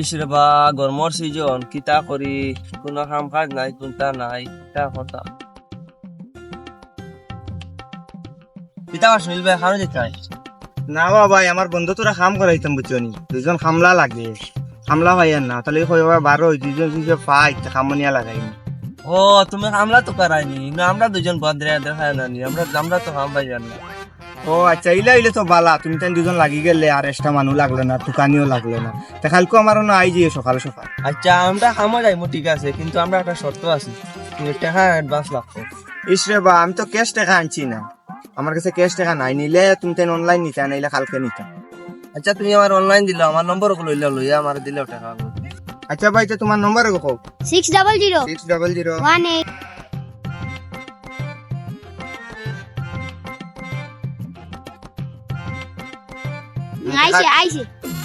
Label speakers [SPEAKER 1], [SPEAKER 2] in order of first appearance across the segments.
[SPEAKER 1] ইসরে বা গরমর সিজন কিতা করি কোনো কাম কাজ নাই কোনটা নাই কিতা কথা। কিতা ভাই খানো
[SPEAKER 2] না বাবা আমার বন্ধু তোরা কাম করাইতাম দুজন খামলা লাগে। খামলা ভাইয়ার না তাহলে কইবা বারো দুজন দুজন পাই খামনিয়া লাগাই।
[SPEAKER 1] ও তুমি কামলা তো করাইনি না আমরা দুজন বদরে দেখা না আমরা আমরা তো কাম পাই না।
[SPEAKER 2] ও আচ্ছা ইলা ইলে তো বালা তুমি তাই দুজন লাগি গেলে আর এক্সট্রা মানুষ লাগল না টুকানিও লাগল না। তা কালকে আমার না আই যাই সকাল সকাল।
[SPEAKER 1] আচ্ছা আমরা কামও যাইমু ঠিক আছে কিন্তু আমরা একটা শর্ত আছে। টাকা অ্যাডভান্স লাগবে।
[SPEAKER 2] ইসরে বা আমি তো ক্যাশ টাকা আনছি না। আমার কাছে ক্যাশ টাকা নাই নিলে তুমি তাই অনলাইন নিতে নাইলে কালকে নিতে।
[SPEAKER 1] আচ্ছা তুমি আমার অনলাইন দিলে আমার নম্বর লইলে লইয়া আমার দিলেও টাকা
[SPEAKER 2] আচ্ছা ভাই তো তোমার নম্বর কো
[SPEAKER 3] six double zero
[SPEAKER 2] six double zero
[SPEAKER 3] one eight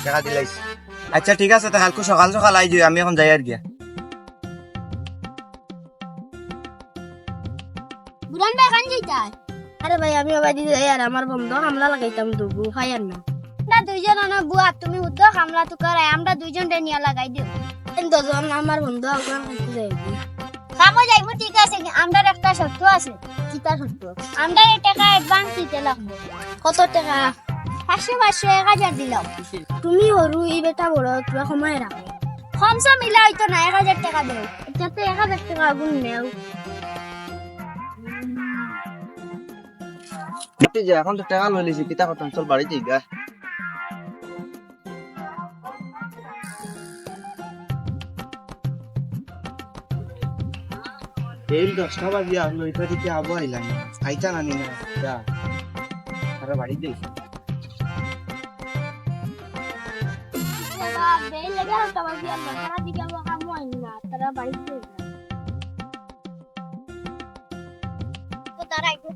[SPEAKER 2] টাকা দিলাইছি আচ্ছা ঠিক আছে তা কালকে সকাল সকাল আই যাই আমি এখন যাই আর গিয়া
[SPEAKER 3] বুড়ান ভাই খান যাইতা? আরে ভাই আমি দিদি আর আমার বন্ধু হামলা লাগাইতাম দুবু খাইয়ার না। আমরা দুইজন আনা বুয়া তুমি উদ্দ হামলা তো করাই আমরা দুইজন নিয়ে লাগাই দিও। দুজন আমার বন্ধু আগুন খাইতে যাইবি? খামো যাইবো ঠিক আছে আমরা একটা শর্ত আছে। কিতা শর্ত? আমরা টাকা অ্যাডভান্স দিতে লাগবে। কত টাকা? পাঁচশো পাঁচশো এক হাজার দিলাম তুমি হরু এই বেটা বড় তোরা সময় রাখো কমসা মিলা হইতো না এক হাজার টাকা দেও। এটা এক হাজার টাকা আগুন নেও।
[SPEAKER 1] এখন তো টাকা লই লিছি কিতা করতাম চল বাড়ি যাই গা।
[SPEAKER 2] এই দশটা বাজি আসলো এটা দিকে আবো আইলাম আইতা না নি বাড়ি দেই
[SPEAKER 3] তারা একটু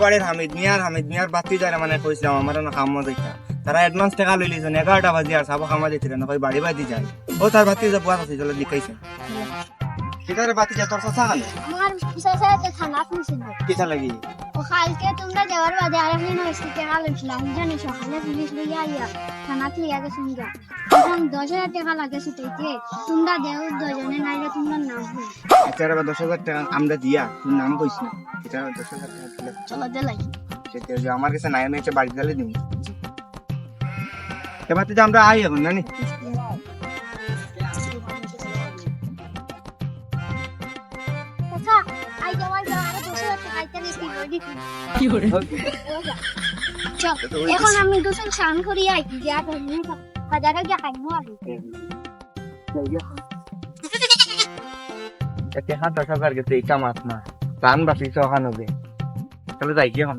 [SPEAKER 2] বাড়ির হামিদ মিয়ার বাতি যারা মানে কইছিলাম আমার না কাম দেখা তারা অ্যাডভান্স টাকা লই লিছেন এগারোটা বাজি আর সাবা কামা দিতে বাতি যা বুয়া আছে বাতি যা তোর সাথে
[SPEAKER 3] থানা শুনছিল
[SPEAKER 2] কিতা লাগি?
[SPEAKER 3] ও কালকে তোমরা যাওয়ার বাদে আরেকদিন হয়েছে টাকা লইছিলাম জানি সকালে পুলিশ লইয়া আইয়া থানাত লইয়া গেছে গা এখন দশ হাজার টাকা লাগে সেটাইতে তোমরা দেও দুজনে নাইলে তোমরা নাম হই
[SPEAKER 2] এটার বা দশ হাজার টাকা আমরা দিয়া তুই নাম কইস না। এটা দশ হাজার টাকা দিলে
[SPEAKER 3] চলো দেলাই
[SPEAKER 2] সেটা আমার কাছে নাই আমি একটা বাড়ি দিলে দিন এবার তো আমরা আই এখন নানি
[SPEAKER 3] এখন আমি দুজন স্নান করি আই যা বাজারে গিয়া খাইমু আগে
[SPEAKER 2] এতে হাত দশ হাজার গেছে এটা মাছ না প্রাণ বাঁচিয়েছে ওখানে তাহলে যাই গিয়ে এখন।